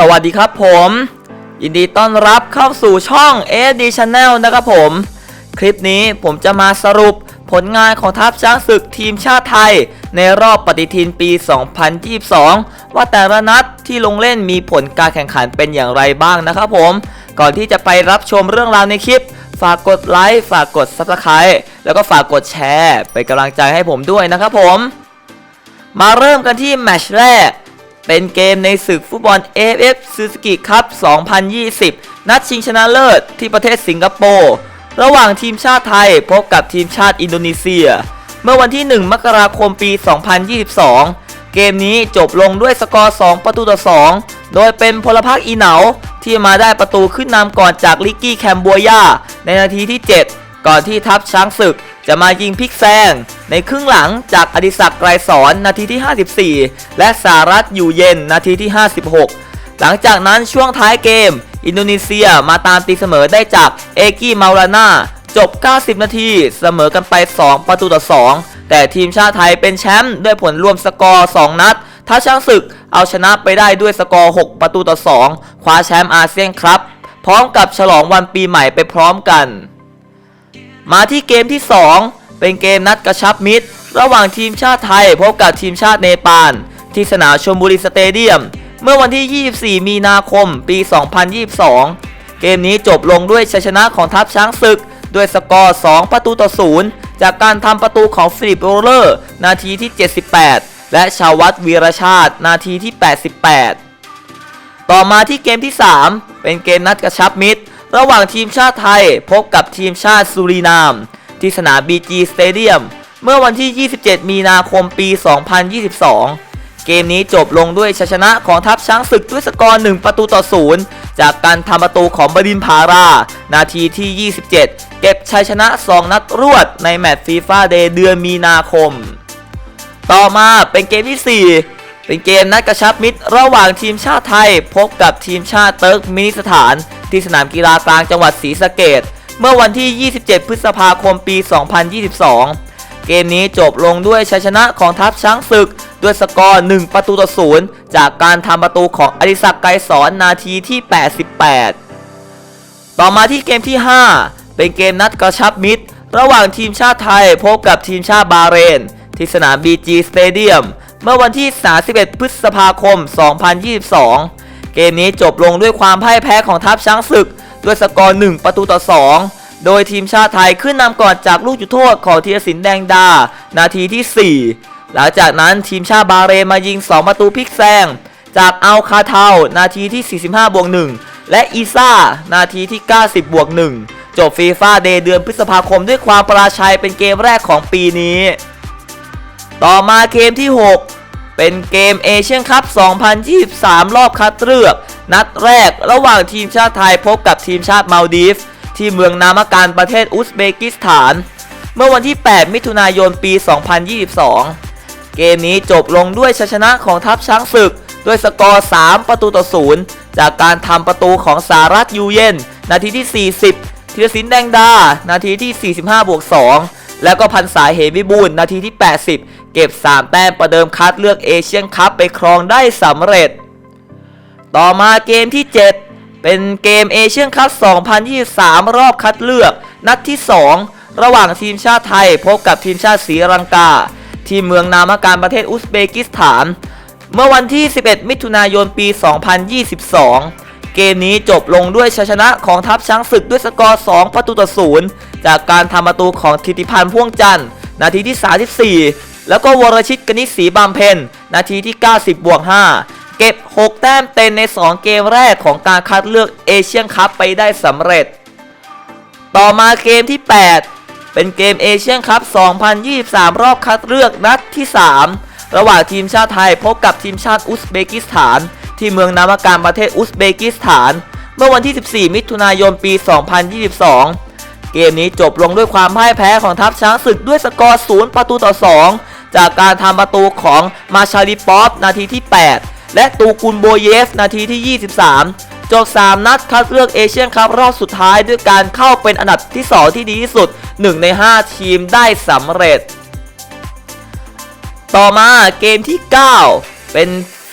สวัสดีครับผม ยินดีต้อนรับเข้าสู่ช่อง AD Channel นะครับผม คลิปนี้ผมจะมาสรุปผลงานของทัพช้างศึกทีมชาติไทย ในรอบปฏิทินปี 2022 ว่าแต่ละนัดที่ลงเล่นมีผลการแข่งขันเป็นอย่างไรบ้างนะครับผม ก่อนที่จะไปรับชมเรื่องราวในคลิป ฝากกดไลค์ฝากกด Subscribe แล้วก็ฝากกดแชร์ เป็นกำลังใจให้ผมด้วยนะครับผม มาเริ่มกันที่แมตช์แรก เป็นเกมในศึกฟุตบอล AFF Suzuki Cup 2020 นัดชิงชนะเลิศที่ประเทศสิงคโปร์ ระหว่างทีมชาติไทยพบกับทีมชาติอินโดนีเซีย เมื่อวันที่ 1 มกราคมปี 2022 เกมนี้จบลงด้วยสกอร์ 2 ประตูต่อ 2 โดยเป็นพลพรรคอีเหนาที่มาได้ประตูขึ้นนำก่อนจากลิกกี้แคมบัวยาในนาทีที่ 7 ก่อนที่ทัพช้างศึก จะมายิงพลิกแซง ในครึ่งหลังจากอดิศักดิ์ไกรสอนนาทีที่ 54 และสารัตอยู่เย็นนาทีที่ 56 หลังจากนั้นช่วงท้ายเกม อินโดนีเซียมาตามตีเสมอได้จากเอกิมาราน่าจบ 90 นาทีเสมอกันไป 2 ประตูต่อ 2 แต่ทีมชาติไทยเป็นแชมป์ด้วยผลรวมสกอร์ 2 นัดถ้าช้างศึกเอาชนะไปได้ด้วยสกอร์ 6 ประตูต่อ 2 คว้าแชมป์อาเซียนครับ พร้อมกับฉลองวันปีใหม่ไปพร้อมกัน มาที่เกมที่ 2 เป็นเกมนัดกระชับมิตร ระหว่างทีมชาติไทยพบกับทีมชาติเนปาลที่สนามชลบุรีสเตเดียม เมื่อวันที่ 24 มีนาคม ปี 2022 เกมนี้จบลงด้วยชัยชนะของทัพช้างศึก ด้วยสกอร์ 2 ประตูต่อ 0 จากการทำประตูของฟิลิปโรเลอร์ นาทีที่ 78 และชาวัตวีรชาติ นาทีที่ 88 ต่อมาที่เกมที่ 3 เป็นเกมนัดกระชับมิตร ระหว่างทีมชาติไทยพบกับทีมชาติสุรินาม ที่สนาม BG Stadium เมื่อวันที่ 27 มีนาคมปี 2022 เกมนี้จบลงด้วยชัยชนะของทัพช้างศึกด้วยสกอร์ 1 ประตูต่อ 0 จากการทำประตูของบดินพารา นาทีที่ 27 เก็บชัยชนะ 2 นัดรวดในแมตช์ฟีฟ่าเดย์เดือนมีนาคม ต่อมาเป็นเกมที่ 4เป็นเกมนัดกระชับมิตรระหว่างทีมชาติไทย พบกับทีมชาติเติร์กมินิสถาน ที่สนามกีฬากลางจังหวัดศรีสะเกดเมื่อวันที่ 27 พฤษภาคมปี 2022 เกมนี้จบลงด้วยชัยชนะของทัพช้างศึก ด้วยสกอร์ 1 ประตูต่อ0จากการทำประตูของอดิศักดิ์ไกรสอนนาทีที่ 88 ต่อมาที่เกมที่ 5 เป็นเกมนัดกระชับมิตร ระหว่างทีมชาติไทยพบกับทีมชาติบาเรน ที่สนาม BG Stadium เมื่อวันที่ 31 พฤษภาคม 2022 เกมนี้จบลงด้วยความพ่ายแพ้ของทัพช้างศึก ด้วยสกอร์ 1 ประตูต่อ 2 โดยทีมชาติไทยขึ้นนำก่อนจากลูกจุดโทษของธีรศิลป์แดงดา นาทีที่ 4 หลังจากนั้นทีมชาติบาเรนมายิง 2 ประตูพลิกแซงจากอัลคาเทานาทีที่ 45บวก1และอีซ่า นาทีที่ 90บวก1จบฟีฟ่าเดย์เดือนพฤษภาคมด้วยความปราชัยเป็นเกมแรกของปีนี้ ต่อมาเกมที่ 6 เป็นเกมเอเชียนคัพ 2023 รอบคัดเลือก นัดแรกระหว่างทีมชาติไทยพบกับทีมชาติมาลดีฟ ที่เมืองนามการประเทศอุซเบกิสถาน เมื่อวันที่ 8 มิถุนายนปี 2022 เกมนี้จบลงด้วยชัยชนะของทัพช้างศึก ด้วยสกอร์ 3 ประตูต่อ 0 จากการทำประตูของสารัตยูเย็น นาทีที่ 40 ธีรศิลป์แดงดา นาทีที่ 45บวก2 แล้วก็พันสายเหมวิบูลนาทีที่ 80 เก็บ 3 แต้มประเดิมคัดเลือกเอเชียนคัพไปครองได้สำเร็จ ต่อมาเกมที่ 7 เป็นเกมเอเชียนคัพ 2023 รอบคัดเลือก นัดที่ 2 ระหว่างทีมชาติไทยพบกับทีมชาติศรีลังกา ที่เมืองนามาการประเทศอุซเบกิสถาน เมื่อวันที่ 11 มิถุนายนปี 2022 เกมนี้จบลงด้วยชัยชนะของทัพช้างศึกด้วยสกอร์ 2 ประตูต่อ0จากการทำประตูของธิติพันธ์พ่วงจันทร์นาทีที่ 34 แล้วก็วรชิตกนิษฐ์ศรีบำเพ็ญนาทีที่ 90บวก5เก็บ 6 แต้มเต็มใน 2 เกมแรกของการคัดเลือกเอเชียนคัพไปได้สำเร็จ ต่อมาเกมที่ 8 เป็นเกมเอเชียนคัพ 2023 รอบคัดเลือกนัดที่ 3 ระหว่างทีมชาติไทยพบกับทีมชาติอุซเบกิสถาน ที่เมืองนามาการประเทศอุซเบกิสถาน เมื่อวันที่ 14 มิถุนายนปี 2022 เกมนี้จบลงด้วยความพ่ายแพ้ของทัพช้างศึกด้วยสกอร์0ประตูต่อ 2 จากการทำประตูของมาชาลิปอฟนาทีที่ 8 และตูกุนโบเยฟนาทีที่ 23 จบ 3 นัดคัดเลือกเอเชียนคัพรอบสุดท้ายด้วยการเข้าเป็นอันดับที่ 2 ที่ดีที่สุด 1 ใน 5 ทีมได้สำเร็จ ต่อมาเกมที่ 9 เป็น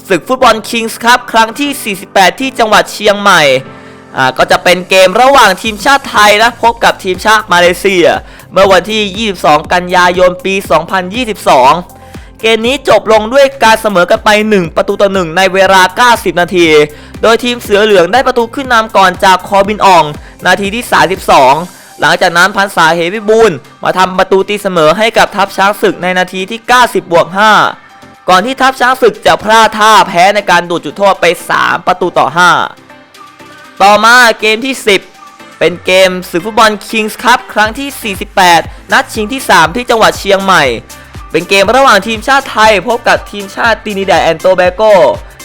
ศึกฟุตบอลคิงส์ครับครั้งที่ 48 ที่จังหวัดเชียงใหม่อ่าก็จะเป็นเกมระหว่างทีมชาติไทยนะพบกับทีมชาติมาเลเซีย เมื่อวันที่ 22 กันยายนปี 2022 เกมนี้จบลงด้วยการเสมอกันไป 1 ประตูต่อ 1 ในเวลา 90 นาที โดยทีมเสือเหลืองได้ประตูขึ้นนำก่อนจากคอบินออง นาทีที่ 32หลังจากนั้นพันษาเหวิบูลมาทำประตูตีเสมอให้กับทัพช้างศึกในนาทีที่ 90 บวก 5 ก่อนที่ทัพช้างศึกจะพลาดท่าแพ้ในการดูดจุดโทษไป 3 ประตูต่อ 5 ต่อมาเกมที่ 10 เป็นเกมศึกฟุตบอลคิงส์คัพครั้งที่ 48 นัดชิงที่ 3 ที่จังหวัดเชียงใหม่ เป็นเกมระหว่างทีมชาติไทยพบกับทีมชาติตินิดดแอนโตแบโก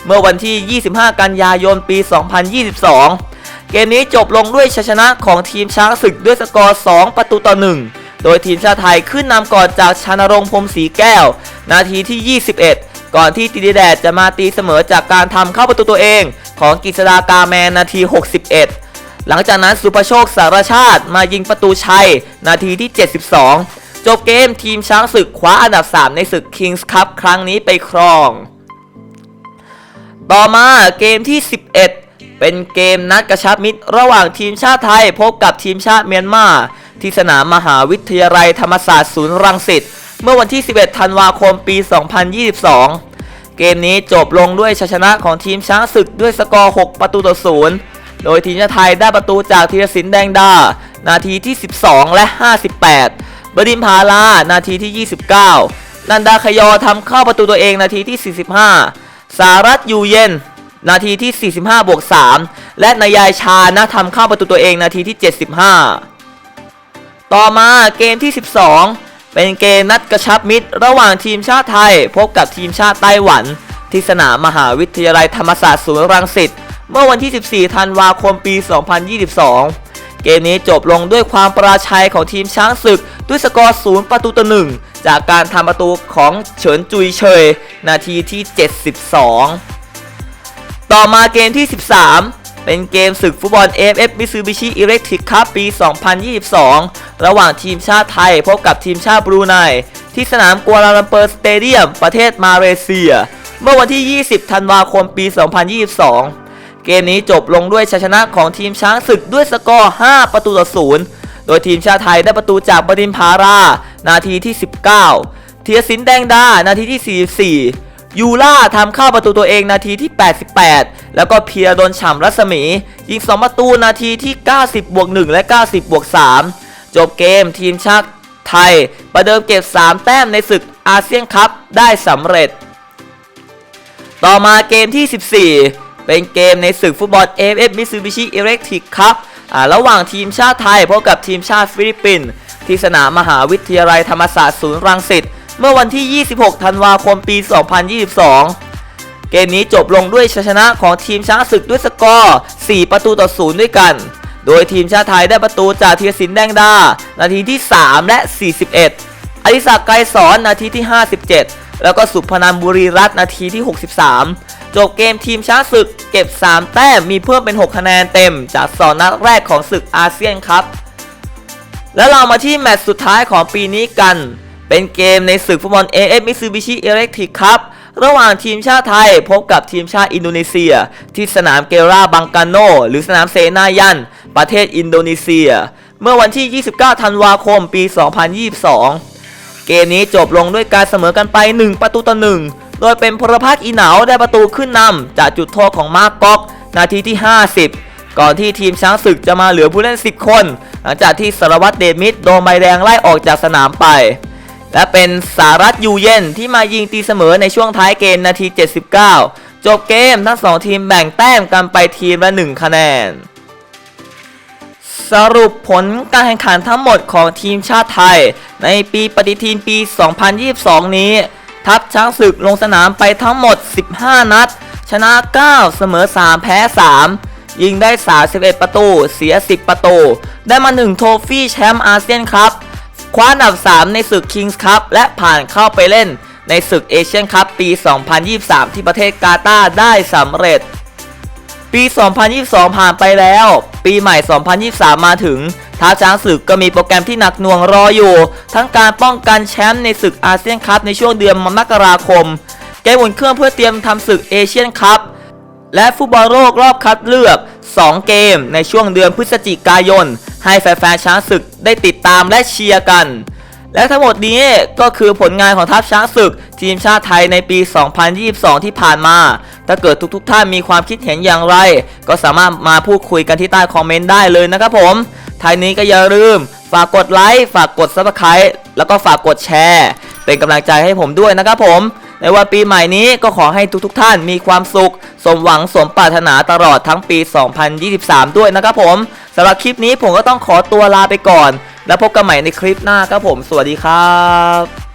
เมื่อวันที่ 25 กันยายนปี 2022 เกมนี้จบลงด้วยชัยชนะของทีมช้างศึกด้วยสกอร์ 2 ประตูต่อ 1 โดยทีมชาติไทยขึ้นนำก่อนจากชานรงพรมศรีแก้ว นาทีที่ 21 ก่อนที่ตินิแดดจะมาตีเสมอจากการทำเข้าประตูตัวเอง ของกฤษดากาแมนนาที 61 หลังจากนั้นสุภโชคสารชาติมายิงประตูชัย นาทีที่ 72 จบเกมทีมช้างศึกคว้าอันดับ 3 ในศึก Kings Cup ครั้งนี้ไปครอง ต่อมาเกมที่ 11เป็นเกมนัดกระชับมิตรระหว่างทีมชาติไทยพบกับทีมชาติเมียนมา ที่สนามมหาวิทยาลัยธรรมศาสตร์ศูนย์รังสิต เมื่อวันที่ 11 ธันวาคมปี 2022 เกมนี้จบลงด้วยชัยชนะของทีมช้างศึกด้วยสกอร์ 6 ประตูต่อศูนย์โดยทีมชาติไทยได้ประตูจากธีรศิลป์แดงดา นาทีที่ 12 และ 58 บดินพาลา นาทีที่ 29 นันดาขยอทำเข้าประตูตัวเองนาทีที่ 45 สารัตอยู่เย็น นาทีที่ 45บวก3และนายายชานะทำเข้าประตูตัวเองนาทีที่ 75 ต่อมาเกมที่ 12 เป็นเกมนัดกระชับมิตร ระหว่างทีมชาติไทย พบกับทีมชาติไต้หวัน ที่สนามมหาวิทยาลัยธรรมศาสตร์ศูนย์รังสิตเมื่อวันที่ 14 ธันวาคมปี 2022 เกมนี้จบลงด้วยความปราชัยของทีมช้างศึก ด้วยสกอร์ 0 ประตูต่อ 1 จากการทำประตูของเฉินจุยเฉย นาทีที่ 72 ต่อมาเกมที่ 13 เป็นเกมศึกฟุตบอล AFF Mitsubishi Electric Cup ปี 2022 ระหว่างทีมชาติไทยพบกับทีมชาติบรูไนที่สนามกัวลาลัมเปอร์สเตเดียม ประเทศมาเลเซีย เมื่อวันที่ 20 ธันวาคมปี 2022 เกมนี้จบลงด้วยชัยชนะของทีมช้างศึกด้วยสกอร์ 5 ประตูต่อ 0 โดยทีมชาติไทยได้ประตูจากบดินพารา นาทีที่ 19 เทียสินแดงดา นาทีที่ 44 ยูล่าทำเข้าประตูตัวเองนาทีที่ 88 แล้วก็เพียรโดนฉ่ำรัศมี ยิง 2 ประตูนาทีที่ 90 บวก 1 และ 90 บวก 3 จบเกมทีมชาติไทย ประเดิมเก็บ 3 แต้มในศึกอาเซียนคัพได้สำเร็จ ต่อมาเกมที่ 14 เป็นเกมในศึกฟุตบอล AFF Mitsubishi Electric Cup อ่าระหว่างทีมชาติไทยพบกับทีมชาติฟิลิปปินส์ที่สนามมหาวิทยาลัยธรรมศาสตร์ศูนย์รังสิต เมื่อวันที่ 26 ธันวาคมปี 2022 เกมนี้จบลงด้วยชัยชนะของทีมช้างศึกด้วยสกอร์ 4 ประตูต่อ 0 ด้วยกัน โดยทีมชาติไทยได้ประตูจากธีรศิลป์แดงดา นาทีที่ 3 และ 41อดิศักดิ์ไกรสอนนาทีที่ 57 แล้วก็สุพนันบุรีรัตน์นาทีที่ 63 จบเกมทีมช้างศึกเก็บ 3 แต้มมีเพิ่มเป็น 6 คะแนนเต็ม จาก2นัดแรกของศึกอาเซียนครับ แล้วเรามาที่แมตช์สุดท้ายของปีนี้กัน เป็นเกมในศึกฟุตบอล AF Mitsubishi Electric Cup ระหว่างทีมชาติไทยพบกับทีมชาติอินโดนีเซีย ที่สนามเกราบังกาโน หรือสนามเซนายัน ประเทศอินโดนีเซีย เมื่อวันที่ 29 ธันวาคม ปี 2022 เกมนี้จบลงด้วยการเสมอกันไป 1 ประตูต่อ 1 โดยเป็นพลพักอีเหนาได้ประตูขึ้นนำจากจุดโทษของมาร์กก๊อก นาทีที่ 50 ก่อนที่ทีมช้างศึกจะมาเหลือผู้เล่น 10 คน หลังจากที่สารวัตรเดมิดโดนใบแดงไล่ออกจากสนามไป และเป็นสารัตยูเย็นที่มายิงตีเสมอในช่วงท้ายเกมนาที 79 จบเกมทั้ง 2 ทีมแบ่งแต้มกันไปทีมละ 1 คะแนน สรุปผลการแข่งขันทั้งหมดของทีมชาติไทย ในปีปฏิทินปี 2022 นี้ ทัพช้างศึกลงสนามไปทั้งหมด 15 นัด ชนะ 9 เสมอ 3 แพ้ 3ยิงได้ 31 ประตู เสีย 10 ประตู ได้มา 1 โทฟี่แชมป์อาเซียนครับ คว้าอันดับ 3 ในศึก Kings Cup และผ่านเข้าไปเล่นในศึกเอเชียนคัพปี 2023 ที่ประเทศกาตาร์ได้สำเร็จ ปี 2022 ผ่านไปแล้ว ปีใหม่ 2023 มาถึงท้าช้างศึกก็มีโปรแกรมที่หนักหน่วงรออยู่ ทั้งการป้องกันแชมป์ในศึกอาเซียนคัพในช่วงเดือนมกราคม เกมอุ่นเครื่องเพื่อเตรียมทำศึกเอเชียนคัพ และฟุตบอลโลกรอบคัดเลือก 2 เกมในช่วงเดือนพฤศจิกายน ให้แฟนๆช้างศึกได้ติดตามและเชียร์กัน และทั้งหมดนี้ก็คือผลงานของทัพช้างศึก ทีมชาติไทยในปี 2022 ที่ผ่านมา ถ้าเกิดทุกๆท่านมีความคิดเห็นอย่างไร ก็สามารถมาพูดคุยกันที่ใต้คอมเมนต์ได้เลยนะครับผมท้ายนี้ก็อย่าลืม ฝากกดไลค์ฝากกด Subscribe แล้วก็ฝากกดแชร์ เป็นกำลังใจให้ผมด้วยนะครับผม ในวันปีใหม่นี้ก็ขอให้ทุกๆท่านมีความสุข สมหวังสมปรารถนาตลอดทั้งปี 2023 ด้วยนะครับผมสำหรับคลิปนี้ผมก็ต้องขอตัวลาไปก่อน แล้วพบกันใหม่ในคลิปหน้าครับผม สวัสดีครับ